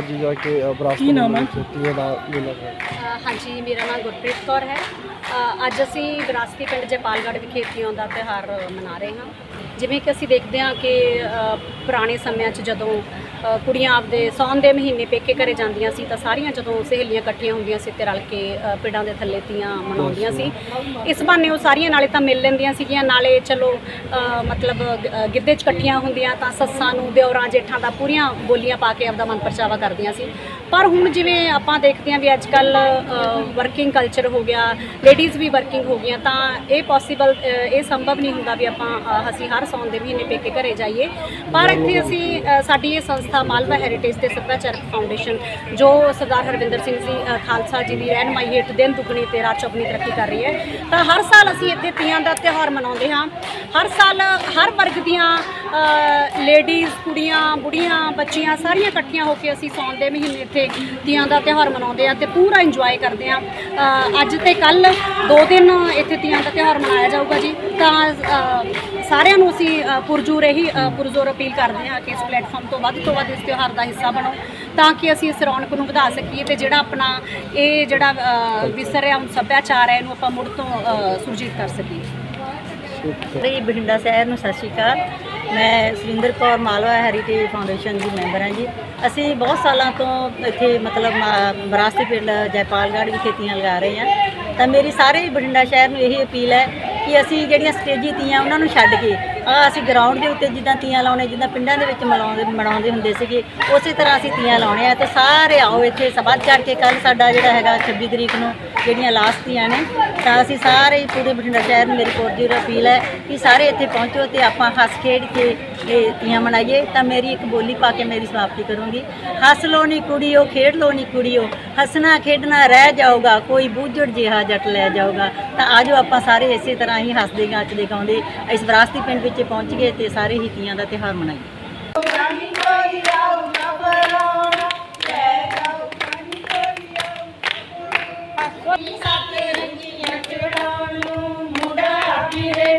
ਅੱਜ ਜਾ ਕੇ ਬਰਾਸਤ ਕੀ ਨਾਮ ਹੈ? ਤੀਏ ਦਾ ਮੇਲਾ ਹੈ? ਅ, ਹਾਂਜੀ ਮੇਰਾ ਨਾਮ ਗੁਰਪ੍ਰੀਤ ਕੌਰ ਹੈ। ਅ, ਅੱਜ ਅਸੀਂ ਵਿਰਾਸਤੀ ਪਿੰਡ ਜਪਾਲਗੜ੍ਹ ਵਿਖੇ ਤੀਆਂ ਦਾ ਤਿਉਹਾਰ ਮਨਾ ਰਹੇ ਹਾਂ। ਜਿਵੇਂ ਕਿ ਅਸੀਂ ਦੇਖਦੇ ਹਾਂ ਕਿ ਪੁਰਾਣੇ ਸਮਿਆਂ 'ਚ ਜਦੋਂ ਕੁੜੀਆਂ ਆਪਦੇ ਸੌਣ ਦੇ ਮਹੀਨੇ ਪੇਕੇ ਘਰੇ ਜਾਂਦੀਆਂ ਸੀ ਤਾਂ ਸਾਰੀਆਂ ਜਦੋਂ ਸਹੇਲੀਆਂ ਇਕੱਠੀਆਂ ਹੁੰਦੀਆਂ ਸੀ ਤੇ ਰਲ ਕੇ ਪਿੰਡਾਂ ਦੇ ਥੱਲੇ ਤੀਆਂ ਮਨਾਉਂਦੀਆਂ ਸੀ। ਇਸ ਬਹਾਨੇ ਉਹ ਸਾਰੀਆਂ ਨਾਲੇ ਤਾਂ ਮਿਲ ਲੈਂਦੀਆਂ ਸੀਗੀਆਂ। ਨਾਲੇ ਚਲੋ ਮਤਲਬ ਗਿੱਧੇ 'ਚ ਇਕੱਠੀਆਂ ਹੁੰਦੀਆਂ ਤਾਂ ਸੱਸਾਂ ਨੂੰ ਦਿਓਰਾਂ ਜੇਠਾਂ ਦਾ ਪੂਰੀਆਂ ਬੋਲੀਆਂ ਪਾ ਕੇ ਆਪਦਾ ਮਨ ਪਰਚਾਵਾ ਕਰਦੀਆਂ ਸੀ। ਪਰ ਹੁਣ ਜਿਵੇਂ ਆਪਾਂ ਦੇਖਦੇ ਹਾਂ ਵੀ ਅੱਜ ਕੱਲ ਵਰਕਿੰਗ ਕਲਚਰ ਹੋ ਗਿਆ ਲੇਡੀਜ਼ ਵੀ ਵਰਕਿੰਗ ਹੋ ਗਈਆਂ ਤਾਂ ਇਹ ਪੋਸੀਬਲ ਇਹ ਸੰਭਵ ਨਹੀਂ ਹੁੰਦਾ ਵੀ ਆਪਾਂ ਅ, ਅਸੀਂ ਹਰ ਸੌਣ ਦੇ ਮਹੀਨੇ ਪੇਕੇ ਘਰੇ ਜਾਈਏ। ਪਰ ਇੱਥੇ ਅਸੀਂ ਅ, ਸਾਡੀ ਇਹ ਸੰਸਥਾ ਮਾਲਵਾ ਹੈਰੀਟੇਜ ਤੇ ਸੱਭਿਆਚਾਰਕ ਫਾਊਂਡੇਸ਼ਨ ਜੋ ਸਰਦਾਰ ਹਰਵਿੰਦਰ ਸਿੰਘ ਜੀ ਅ, ਖਾਲਸਾ ਜੀ ਦੀ ਰਹਿਨਮਾਈ ਹੇਠ ਦਿਨ ਦੁੱਗਣੀ ਤੇ ਰਾਤ ਚੌਗਣੀ ਤਰੱਕੀ ਕਰ ਰਹੀ ਹੈ। ਤਾਂ ਹਰ ਸਾਲ ਅਸੀਂ ਇੱਥੇ ਤੀਆਂ ਦਾ ਤਿਉਹਾਰ ਮਨਾਉਂਦੇ ਹਾਂ। ਹਰ ਸਾਲ ਹਰ ਵਰਗ ਦੀਆਂ ਲੇਡੀਜ਼ ਕੁੜੀਆਂ ਬੁੜੀਆਂ ਬੱਚੀਆਂ ਸਾਰੀਆਂ ਇਕੱਠੀਆਂ ਹੋ ਕੇ ਅਸੀਂ ਸੌਣ ਦੇ ਮਹੀਨੇ ਇੱਥੇ ਤੀਆਂ ਦਾ ਤਿਉਹਾਰ ਮਨਾਉਂਦੇ ਆ ਤੇ ਪੂਰਾ ਇੰਜੋਏ ਕਰਦੇ ਆ ਅੱਜ ਤੇ ਕੱਲ ਦੋ ਦਿਨ ਇੱਥੇ ਤੀਆਂ ਦਾ ਤਿਉਹਾਰ ਮਨਾਇਆ ਜਾਊਗਾ ਜੀ। ਤਾਂ ਅ, ਸਾਰਿਆਂ ਨੂੰ ਅਸੀਂ ਅ, ਪੁਰਜੋਰ ਇਹੀ ਪੁਰਜੋਰ ਅਪੀਲ ਕਰਦੇ ਹਾਂ ਕਿ ਇਸ ਪਲੇਟਫਾਰਮ ਤੋਂ ਵੱਧ ਤੋਂ ਵੱਧ ਇਸ ਤਿਉਹਾਰ ਦਾ ਹਿੱਸਾ ਬਣੋ ਤਾਂ ਕਿ ਅਸੀਂ ਇਸ ਰੌਣਕ ਨੂੰ ਵਧਾ ਸਕੀਏ ਤੇ ਜਿਹੜਾ ਆਪਣਾ ਇਹ ਜਿਹੜਾ ਵਿਸਰਿਆ ਹੁਣ ਸੱਭਿਆਚਾਰ ਹੈ ਇਹਨੂੰ ਆਪਾਂ ਮੁੜ ਤੋਂ ਅ, ਸੁਰਜੀਤ ਕਰ ਸਕੀਏ। ਜੀ ਬਠਿੰਡਾ ਸ਼ਹਿਰ ਨੂੰ ਸਤਿ ਸ਼੍ਰੀ ਅਕਾਲ। ਮੈਂ ਸੁਰਿੰਦਰ ਕੌਰ ਮਾਲਵਾ ਹੈਰੀਟੇਜ ਫਾਊਂਡੇਸ਼ਨ ਦੀ ਮੈਂਬਰ ਹਾਂ ਜੀ। ਅਸੀਂ ਬਹੁਤ ਸਾਲਾਂ ਤੋਂ ਇੱਥੇ ਮਤਲਬ ਮਾ- ਵਿਰਾਸਤੀ ਪਿੰਡ ਜੈਪਾਲਗੜ੍ਹ ਵਿਖੇ ਤੀਆਂ ਲਗਾ ਰਹੇ ਹਾਂ। ਤਾਂ ਮੇਰੀ ਸਾਰੇ ਬਠਿੰਡਾ ਸ਼ਹਿਰ ਨੂੰ ਇਹੀ ਅਪੀਲ ਹੈ ਕਿ ਅਸੀਂ ਜਿਹੜੀਆਂ ਸਟੇਜੀ ਤੀਆਂ ਉਹਨਾਂ ਨੂੰ ਛੱਡ ਕੇ, ਆ ਅਸੀਂ ਗਰਾਊਂਡ ਦੇ ਉੱਤੇ ਜਿੱਦਾਂ ਤੀਆਂ ਲਾਉਣੇ, ਜਿੱਦਾਂ ਪਿੰਡਾਂ ਦੇ ਵਿੱਚ ਮਨਾਉਂਦੇ ਮਨਾਉਂਦੇ ਹੁੰਦੇ ਸੀਗੇ, ਉਸੇ ਤਰ੍ਹਾਂ ਅਸੀਂ ਤੀਆਂ ਲਾਉਣੇ ਆ ਤੇ ਸਾਰੇ ਆਓ ਇੱਥੇ, ਸਭਾ ਚੜ ਕੇ ਕੱਲ ਸਾਡਾ ਜਿਹੜਾ ਹੈਗਾ 26 ਤਰੀਕ ਨੂੰ ਜਿਹੜੀਆਂ ਲਾਸਟ ਤੀਆਂ ਨੇ, ਤਾਂ ਅਸੀਂ ਸਾਰੇ ਹੀ ਪੂਰੇ ਬਠਿੰਡਾ ਸ਼ਹਿਰ ਨੂੰ ਮੇਰੀ ਪੁਰਜੋਰ ਅਪੀਲ ਹੈ ਕਿ ਸਾਰੇ ਇੱਥੇ ਪਹੁੰਚੋ ਤੇ ਆਪਾਂ ਹੱਸ ਖੇਡ ਕੇ ਬੇਤੀਆਂ ਮਨਾਈਏ ਤਾਂ ਮੇਰੀ ਇੱਕ ਬੋਲੀ ਪਾ ਕੇ ਮੇਰੀ ਸਮਾਪਤੀ ਕਰੂੰਗੀ। ਹੱਸ ਲੋ ਨੀ ਕੁੜੀਓ ਖੇਡ ਲੋ ਨੀ ਕੁੜੀਓ ਹੱਸਣਾ ਖੇਡਣਾ ਰਹਿ ਜਾਊਗਾ ਕੋਈ ਬੂਝੜ ਜਿਹਾ ਜੱਟ ਲੈ ਜਾਊਗਾ। ਤਾਂ ਆਜੋ ਆਪਾਂ ਸਾਰੇ ਇਸੇ ਤਰ੍ਹਾਂ ਹੀ ਹੱਸਦੇ ਗੱਜਦੇ ਗਾਉਂਦੇ ਇਸ ਵਿਰਾਸਤੀ ਪਿੰਡ ਵਿੱਚ ਪਹੁੰਚ ਗਏ ਤੇ ਸਾਰੇ ਹੀ ਤੀਆਂ ਦਾ ਤਿਹਾਰ ਮਨਾਈਏ। ਸੱਤ ਰੰਗੀਆਂ ਚੜਾਉਣ ਨੂੰ ਮੁੰਡਾ ਫਿਰੇ